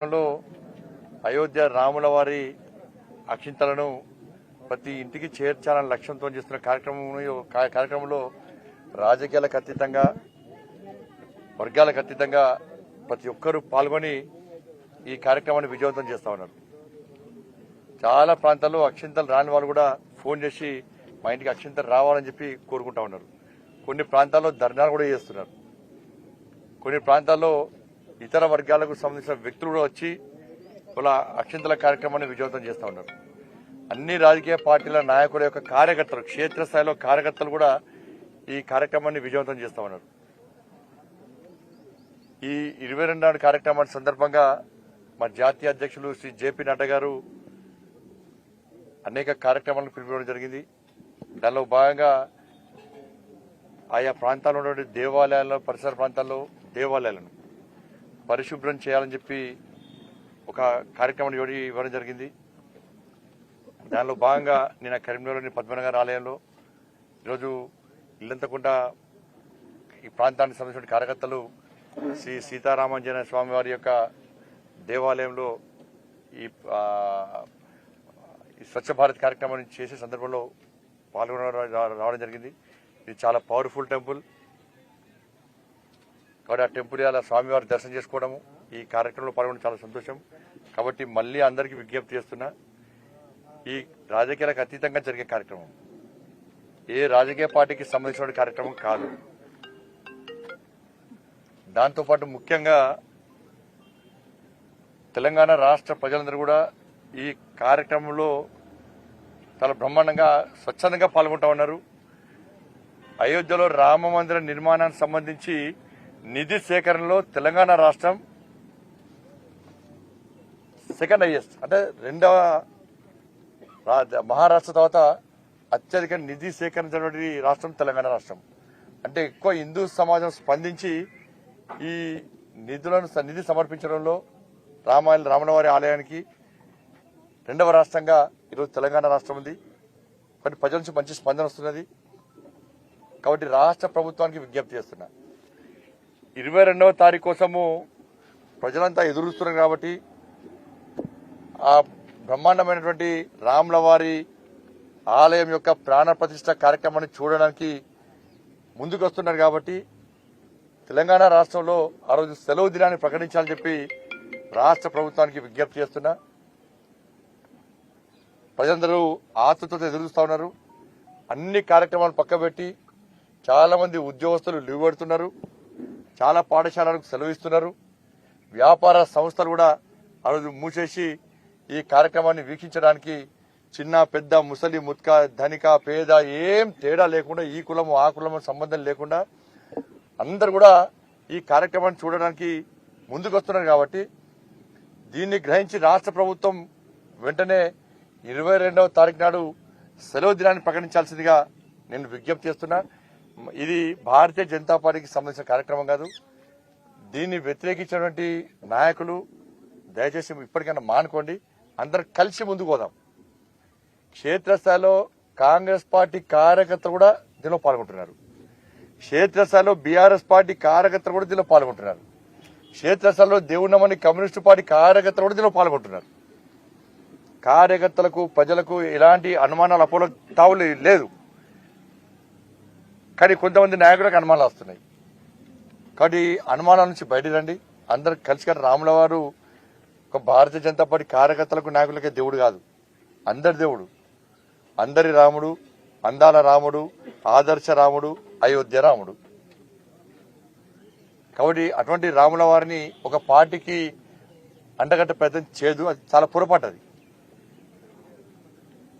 లో అయోధ్య రాముల వారి అక్షింతలను ప్రతి ఇంటికి చేర్చాలనే లక్ష్యంతో చేస్తున్న కార్యక్రమం కార్యక్రమంలో రాజకీయాలకు అతీతంగా వర్గాలకు అతీతంగా ప్రతి ఒక్కరూ పాల్గొని ఈ కార్యక్రమాన్ని విజయవంతం చేస్తా ఉన్నారు. చాలా ప్రాంతాల్లో అక్షింతలు రాని వాళ్ళు కూడా ఫోన్ చేసి మా ఇంటికి అక్షింతలు రావాలని చెప్పి కోరుకుంటా ఉన్నారు. కొన్ని ప్రాంతాల్లో ధర్నాలు కూడా చేస్తున్నారు. కొన్ని ప్రాంతాల్లో ఇతర వర్గాలకు సంబంధించిన వ్యక్తులు కూడా వచ్చి వాళ్ళ అక్షింతల కార్యక్రమాన్ని విజయవంతం చేస్తూ ఉన్నారు. అన్ని రాజకీయ పార్టీల నాయకుల యొక్క కార్యకర్తలు క్షేత్రస్థాయిలో కార్యకర్తలు కూడా ఈ కార్యక్రమాన్ని విజయవంతం చేస్తూ ఉన్నారు. ఈ ఇరవై రెండు కార్యక్రమాన్ని సందర్భంగా మా జాతీయ అధ్యక్షులు శ్రీ జేపీ నడ్డా గారు అనేక కార్యక్రమాలను పిలిపించడం జరిగింది. దానిలో భాగంగా ఆయా ప్రాంతాల్లో ఉన్నటువంటి దేవాలయాల్లో పరిసర ప్రాంతాల్లో దేవాలయాలను పరిశుభ్రం చేయాలని చెప్పి ఒక కార్యక్రమం ఇవ్వడం ఇవ్వడం జరిగింది. దానిలో భాగంగా నేను కరీంనగర్లోని పద్మనగర్ ఆలయంలో ఈరోజు ఇల్లంతకుండా ఈ ప్రాంతానికి సంబంధించిన కార్యకర్తలు శ్రీ సీతారామాంజనేయ స్వామి వారి యొక్క దేవాలయంలో ఈ ఈ స్వచ్ఛ భారత్ కార్యక్రమాన్ని చేసే సందర్భంలో పాల్గొనడం రావడం జరిగింది. ఇది చాలా పవర్ఫుల్ టెంపుల్. కాబట్టి ఆ టెంపుల్ ఇలా స్వామివారి దర్శనం చేసుకోవడము ఈ కార్యక్రమంలో పాల్గొనడం చాలా సంతోషం. కాబట్టి మళ్ళీ అందరికీ విజ్ఞప్తి చేస్తున్నా ఈ రాజకీయాలకు అతీతంగా జరిగే కార్యక్రమం. ఏ రాజకీయ పార్టీకి సంబంధించిన కార్యక్రమం కాదు. దాంతోపాటు ముఖ్యంగా తెలంగాణ రాష్ట్ర ప్రజలందరూ కూడా ఈ కార్యక్రమంలో చాలా బ్రహ్మాండంగా స్వచ్ఛందంగా పాల్గొంటా ఉన్నారు. అయోధ్యలో రామ మందిర నిర్మాణానికి సంబంధించి నిధి సేకరణలో తెలంగాణ రాష్ట్రం సెకండ్ హైయెస్ట్ అంటే రెండవ రా- మహారాష్ట్ర తర్వాత అత్యధిక నిధి సేకరించినటువంటి రాష్ట్రం తెలంగాణ రాష్ట్రం. అంటే ఎక్కువ హిందూ సమాజం స్పందించి ఈ నిధులను నిధి సమర్పించడంలో రామాయణ రామనవారి ఆలయానికి రెండవ రాష్ట్రంగా ఈరోజు తెలంగాణ రాష్ట్రం ఉంది. కానీ ప్రజల నుంచి మంచి స్పందన వస్తున్నది. కాబట్టి రాష్ట్ర ప్రభుత్వానికి విజ్ఞప్తి చేస్తున్నా. ఇరవై రెండవ తారీఖు కోసము ప్రజలంతా ఎదురుస్తున్నారు కాబట్టి ఆ బ్రహ్మాండమైనటువంటి రాముల వారి ఆలయం యొక్క ప్రాణ ప్రతిష్ట కార్యక్రమాన్ని చూడడానికి ముందుకు వస్తున్నారు కాబట్టి తెలంగాణ రాష్ట్రంలో ఆ రోజు సెలవు దినాన్ని ప్రకటించాలని చెప్పి రాష్ట్ర ప్రభుత్వానికి విజ్ఞప్తి చేస్తున్నా. ప్రజలందరూ ఆతృతతో ఎదురుస్తూ ఉన్నారు. అన్ని కార్యక్రమాలు పక్కబెట్టి చాలా మంది ఉద్యోగస్తులు లీవ్ పెడుతున్నారు. చాలా పాఠశాలలకు సెలవు ఇస్తున్నారు వ్యాపార సంస్థలు కూడా ఆ రోజు మూసేసి ఈ కార్యక్రమాన్ని వీక్షించడానికి చిన్న పెద్ద ముసలి ముత్క ధనిక పేద ఏం తేడా లేకుండా ఈ కులము ఆ కులము సంబంధం లేకుండా అందరు కూడా ఈ కార్యక్రమాన్ని చూడడానికి ముందుకు వస్తున్నారు కాబట్టి దీన్ని గ్రహించి రాష్ట్ర ప్రభుత్వం వెంటనే ఇరవై రెండవ తారీఖు నాడు సెలవు దినాన్ని ప్రకటించాల్సిందిగా నేను విజ్ఞప్తి చేస్తున్నా. ఇది భారతీయ జనతా పార్టీకి సంబంధించిన కార్యక్రమం కాదు. దీన్ని వ్యతిరేకించినటువంటి నాయకులు దయచేసి ఇప్పటికైనా మానుకోండి. అందరం కలిసి ముందుకు పోదాం. క్షేత్రస్థాయిలో కాంగ్రెస్ పార్టీ కార్యకర్తలు కూడా దీనిలో పాల్గొంటున్నారు. క్షేత్రస్థాయిలో బీఆర్ఎస్ పార్టీ కార్యకర్తలు కూడా దీనిలో పాల్గొంటున్నారు. క్షేత్రస్థాయిలో దేవునమని కమ్యూనిస్టు పార్టీ కార్యకర్తలు కూడా దీనిలో పాల్గొంటున్నారు. కార్యకర్తలకు ప్రజలకు ఎలాంటి అనుమానాలు అపోలో తావులు లేదు. కానీ కొంతమంది నాయకులకు అనుమానాలు వస్తున్నాయి. కాబట్టి అనుమానాల నుంచి బయట రండి అందరు కలిసి కానీ రాముల వారు ఒక భారతీయ జనతా పార్టీ కార్యకర్తలకు నాయకులకే దేవుడు కాదు. అందరి దేవుడు. అందరి రాముడు అందాల రాముడు ఆదర్శ రాముడు అయోధ్య రాముడు. కాబట్టి అటువంటి రాముల వారిని ఒక పార్టీకి అండగట్ట ప్రయత్నం చేయదు అది చాలా పొరపాటు అది.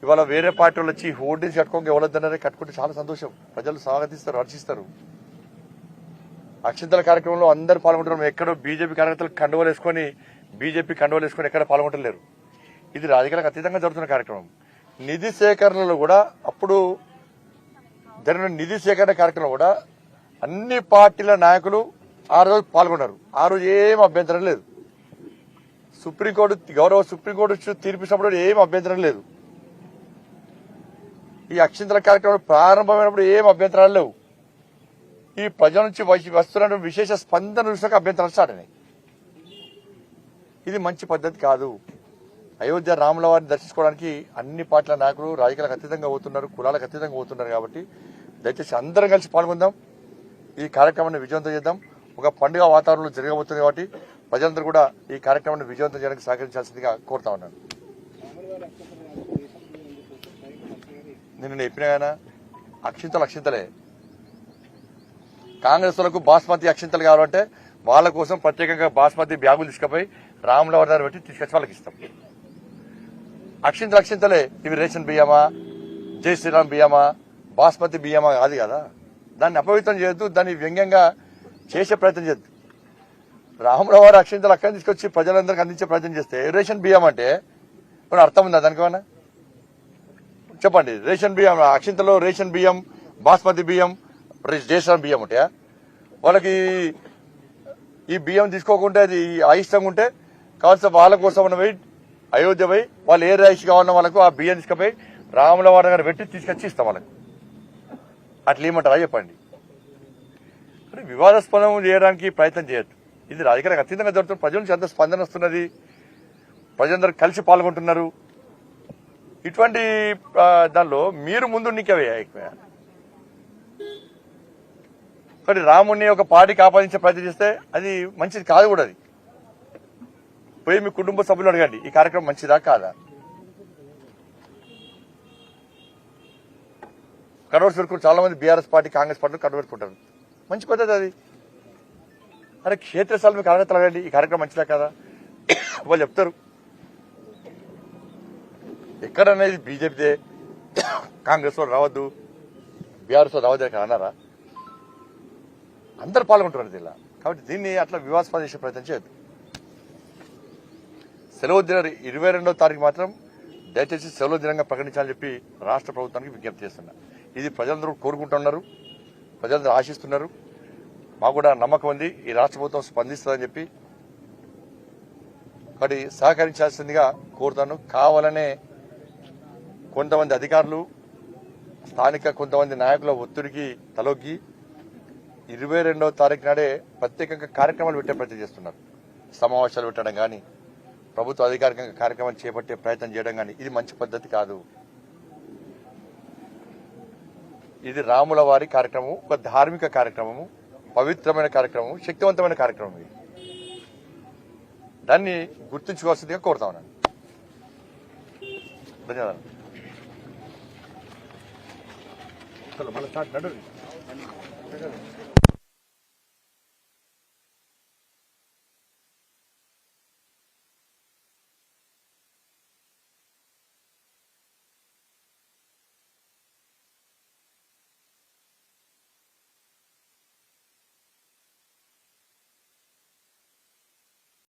ఇవాళ వేరే పార్టీ వాళ్ళు వచ్చి హోర్డింగ్స్ కట్టుకోక ఎవరొద్దన్నారే కట్టుకుంటే చాలా సంతోషం. ప్రజలు స్వాగతిస్తారు హర్షిస్తారు. అక్షింతల కార్యక్రమంలో అందరు పాల్గొంటున్నారు. ఎక్కడో బీజేపీ కార్యకర్తలు కండువలు వేసుకొని బీజేపీ కండువలు వేసుకొని ఎక్కడ పాల్గొంటలేరు. ఇది రాజకీయాలకు అతీతంగా జరుగుతున్న కార్యక్రమం. నిధి సేకరణలో కూడా అప్పుడు జరిగిన నిధి సేకరణ కార్యక్రమం కూడా అన్ని పార్టీల నాయకులు ఆ రోజు పాల్గొన్నారు. ఆ రోజు ఏం అభ్యంతరం లేదు. సుప్రీంకోర్టు గౌరవ సుప్రీంకోర్టు తీర్పిచ్చినప్పుడు ఏం అభ్యంతరం లేదు. ఈ అక్షింతల కార్యక్రమం ప్రారంభమైనప్పుడు ఏం అభ్యంతరాలు లేవు. ఈ ప్రజల నుంచి వచ్చి- వస్తున్న విశేష స్పందన చూసాక అభ్యంతరాలు స్టార్ట్ అయినాయి. ఇది మంచి పద్ధతి కాదు. అయోధ్య రాముల వారిని దర్శించుకోవడానికి అన్ని పార్టీల నాయకులు రాజకీయాలకు అతీతంగా పోతున్నారు కులాలకు అతీతంగా పోతున్నారు కాబట్టి దయచేసి అందరం కలిసి పాల్గొందాం. ఈ కార్యక్రమాన్ని విజయవంతం చేద్దాం. ఒక పండుగ వాతావరణంలో జరగబోతుంది కాబట్టి ప్రజలందరూ కూడా ఈ కార్యక్రమాన్ని విజయవంతం చేయడానికి సహకరించాల్సిందిగా కోరుతా ఉన్నాను. నేను చెప్పినా కదా? అక్షింతలు అక్షింతలే. కాంగ్రెస్ వాళ్ళకు బాస్మతి అక్షింతలు కావాలంటే వాళ్ళ కోసం ప్రత్యేకంగా బాస్మతి బ్యాగులు తీసుకుపోయి రాముల దగ్గర పెట్టి తీసుకొచ్చి వాళ్ళకి ఇస్తాం. అక్షింతలు అక్షింతలే. ఇవి రేషన్ బియ్యమా? జై శ్రీరామ్ బియ్యమా? బాస్మతి బియ్యమా? కాదు కదా. దాన్ని అపవిత్రం చేయొద్దు దాన్ని వ్యంగ్యంగా చేసే ప్రయత్నం చేయొద్దు. రాముల వారు అక్షింతలు అక్కడ తీసుకొచ్చి ప్రజలందరికీ అందించే ప్రయత్నం చేస్తే రేషన్ బియ్యం అంటే కొన్ని అర్థం ఉందా దానికి చెప్పండి రేషన్ బియ్యం అక్షింతలో రేషన్ బియ్యం బాస్మతి బియ్యం రేషన్ బియ్యం ఉంటాయా? వాళ్ళకి ఈ బియ్యం తీసుకోకుంటే అది అయిష్టంగా ఉంటే కావాల్సిన వాళ్ళ కోసం మనం పోయి అయోధ్య పోయి వాళ్ళు ఏ రైస్ కావాలన్న వాళ్ళకు ఆ బియ్యం తీసుకుపోయి రాముల వారి పెట్టి తీసుకొచ్చి ఇస్తాం వాళ్ళకి. అట్లా ఏమంటారా చెప్పండి? అంటే వివాదాస్పదం చేయడానికి ప్రయత్నం చేయొద్దు. ఇది రాజకీయంగా అతీతంగా జరుగుతుంది ప్రజల నుంచి ఎంత స్పందన వస్తున్నది. ప్రజలందరూ కలిసి పాల్గొంటున్నారు. ఇటువంటి దానిలో మీరు ముందు నీకవే ఎక్కువ. కానీ రాముడిని ఒక పార్టీకి ఆపాదించే ప్రయత్నం చేస్తే అది మంచిది కాదు కూడా అది. పోయి మీ కుటుంబ సభ్యులు అడగండి ఈ కార్యక్రమం మంచిదా కాదా? కన్వర్స్ పెట్టుకుని చాలా మంది BRS party Congress party convert పెట్టుకుంటారు మంచి పద్ధతి అది. అరే క్షేత్రస్థాయి మీకు అడగత అడగండి ఈ కార్యక్రమం మంచిదా కదా? వాళ్ళు చెప్తారు. ఎక్కడనేది బీజేపీదే కాంగ్రెస్ వాళ్ళు రావద్దు బీఆర్ఎస్ రావద్దు అని అన్నారా? అందరు పాల్గొంటున్నారు దీనిలో. కాబట్టి దీన్ని అట్లా వివాదాస్పద చేసే ప్రయత్నం చేయొద్దు. సెలవు దిన ఇరవై రెండవ తారీఖు మాత్రం దయచేసి సెలవు దినంగా ప్రకటించాలని చెప్పి రాష్ట్ర ప్రభుత్వానికి విజ్ఞప్తి చేస్తున్నా. ఇది ప్రజలందరూ కోరుకుంటున్నారు ప్రజలందరూ ఆశిస్తున్నారు. మాకు కూడా నమ్మకం ఉంది ఈ రాష్ట్ర ప్రభుత్వం స్పందిస్తుందని చెప్పి. కాబట్టి సహకరించాల్సిందిగా కోరుతాను. కావాలనే కొంతమంది అధికారులు స్థానిక కొంతమంది నాయకుల ఒత్తిడికి తలొగ్గి ఇరవై రెండవ తారీఖు నాడే ప్రత్యేకంగా కార్యక్రమాలు పెట్టే ప్రయత్నం చేస్తున్నారు. సమావేశాలు పెట్టడం కానీ ప్రభుత్వ అధికారికంగా కార్యక్రమాలు చేపట్టే ప్రయత్నం చేయడం కానీ ఇది మంచి పద్ధతి కాదు. ఇది రాముల వారి కార్యక్రమం ఒక ధార్మిక కార్యక్రమము పవిత్రమైన కార్యక్రమం శక్తివంతమైన కార్యక్రమం ఇది. దాన్ని గుర్తుంచుకోవాల్సిందిగా కోరుతా ఉన్నాను. ధన్యవాదాలు. చలో, మళ్ళీ స్టార్ట్ నడు